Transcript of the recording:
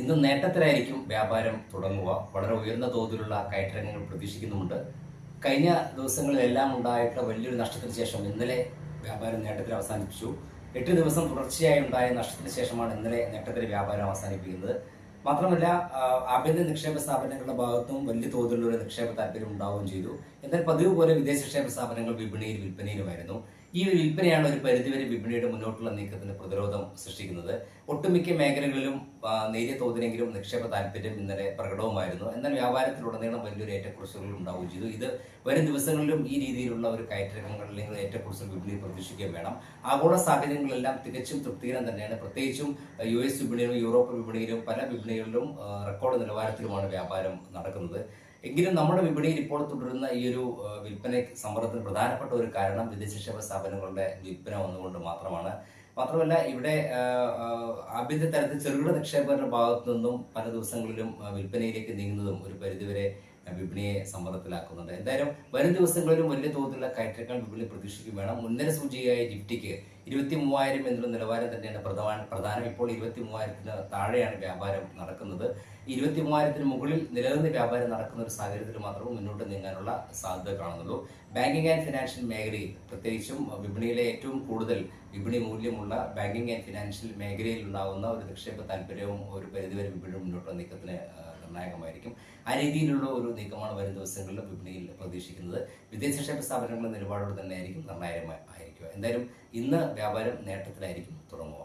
ഇന്ന് നേട്ടത്തിലായിരിക്കും വ്യാപാരം തുടങ്ങുക. വളരെ ഉയർന്ന തോതിലുള്ള കയറ്റിറങ്ങൾ പ്രതീക്ഷിക്കുന്നുമുണ്ട്. കഴിഞ്ഞ ദിവസങ്ങളിലെല്ലാം ഉണ്ടായിട്ടുള്ള വലിയൊരു നഷ്ടത്തിന് ശേഷം ഇന്നലെ വ്യാപാരം നേട്ടത്തിൽ അവസാനിപ്പിച്ചു. എട്ട് ദിവസം തുടർച്ചയായി ഉണ്ടായ നഷ്ടത്തിന് ശേഷമാണ് ഇന്നലെ നേട്ടത്തിൽ വ്യാപാരം അവസാനിപ്പിക്കുന്നത്. മാത്രമല്ല ആഭ്യന്തര നിക്ഷേപ സ്ഥാപനങ്ങളുടെ ഭാഗത്തും വലിയ തോതിലുള്ള നിക്ഷേപ താല്പര്യം ഉണ്ടാവുകയും ചെയ്തു. എന്നാൽ പതിവ് പോലെ വിദേശ നിക്ഷേപ സ്ഥാപനങ്ങൾ വിപണിയിൽ വിൽപ്പനയിലുമായിരുന്നു. ഈ ഒരു വിൽപ്പനയാണ് ഒരു പരിധിവരെ വിപണിയുടെ മുന്നോട്ടുള്ള നീക്കത്തിന് പ്രതിരോധം സൃഷ്ടിക്കുന്നത്. ഒട്ടുമിക്ക മേഖലകളിലും നേരിയ തോതിലെങ്കിലും നിക്ഷേപ താല്പര്യം ഇന്നലെ പ്രകടവുമായിരുന്നു. എന്നാൽ വ്യാപാരത്തിലുടനീളം വലിയൊരു ഏറ്റക്കുറിച്ചുകൾ ഉണ്ടാവുകയും ചെയ്തു. ഇത് വരും ദിവസങ്ങളിലും ഈ രീതിയിലുള്ള ഒരു കയറ്റിറക്കങ്ങൾ അല്ലെങ്കിൽ ഏറ്റക്കുറച്ചിൽ വിപണിയിൽ പ്രതീക്ഷിക്കുകയും വേണം. ആഗോള സാഹചര്യങ്ങളെല്ലാം തികച്ചും തൃപ്തികരം തന്നെയാണ്. പ്രത്യേകിച്ചും യു എസ് വിപണിയിലും യൂറോപ്പ് വിപണിയിലും പല വിപണികളിലും ആ, റെക്കോർഡ് നിലവാരത്തിലുമാണ് വ്യാപാരം നടക്കുന്നത്. എങ്കിലും നമ്മുടെ വിപണിയിൽ ഇപ്പോൾ തുടരുന്ന ഈ ഒരു വിൽപ്പന സമ്മർദ്ദത്തിന് പ്രധാനപ്പെട്ട ഒരു കാരണം വിദേശ നിക്ഷേപ സ്ഥാപനങ്ങളുടെ വിൽപ്പന വന്നുകൊണ്ട് മാത്രമാണ്. മാത്രമല്ല ഇവിടെ ആഭ്യന്തര തലത്തിൽ ചെറുകിട നിക്ഷേപകരുടെ ഭാഗത്തു നിന്നും പല ദിവസങ്ങളിലും വിൽപ്പനയിലേക്ക് നീങ്ങുന്നതും ഒരു പരിധിവരെ വിപണിയെ സമ്മർദ്ദത്തിലാക്കുന്നുണ്ട്. എന്തായാലും വരും ദിവസങ്ങളിൽ വലിയ തോതിലുള്ള കയറ്റങ്ങൾ വിപണി പ്രതീക്ഷിക്കും വേണം. മുൻനിര സൂചികയായ നിഫ്റ്റിക്ക് ഇരുപത്തി മൂവായിരം എന്നുള്ള നിലവാരം തന്നെയാണ് പ്രധാന പ്രധാനം ഇപ്പോൾ ഇരുപത്തി മൂവായിരത്തിന് താഴെയാണ് വ്യാപാരം നടക്കുന്നത്. ഇരുപത്തി മൂവായിരത്തിന് മുകളിൽ നിലനിന്ന് വ്യാപാരം നടക്കുന്ന ഒരു സാഹചര്യത്തിൽ മാത്രമേ മുന്നോട്ട് നീങ്ങാനുള്ള സാധ്യത കാണുന്നുള്ളൂ. ബാങ്കിങ് ആൻഡ് ഫിനാൻഷ്യൽ മേഖലയിൽ പ്രത്യേകിച്ചും വിപണിയിലെ ഏറ്റവും കൂടുതൽ വിപണി മൂല്യമുള്ള ബാങ്കിങ് ആൻഡ് ഫിനാൻഷ്യൽ മേഖലയിൽ ഉണ്ടാകുന്ന ഒരു നിക്ഷേപ താല്പര്യവും ഒരു പരിധിവരെ വിപണി മുന്നോട്ടുള്ള നീക്കത്തിന് നിർണായകമായിരിക്കും. ആ രീതിയിലുള്ള ഒരു നീക്കമാണ് വരും ദിവസങ്ങളിൽ വിപണിയിൽ പ്രതീക്ഷിക്കുന്നത്. വിദേശ നിക്ഷേപ സ്ഥാപനങ്ങളുടെ നിലപാടോട് തന്നെ ആയിരിക്കും നിർണായകമായിരിക്കുക എന്തായാലും ഇന്ന് വ്യാപാരം നേട്ടത്തിലായിരിക്കും തുടങ്ങുക.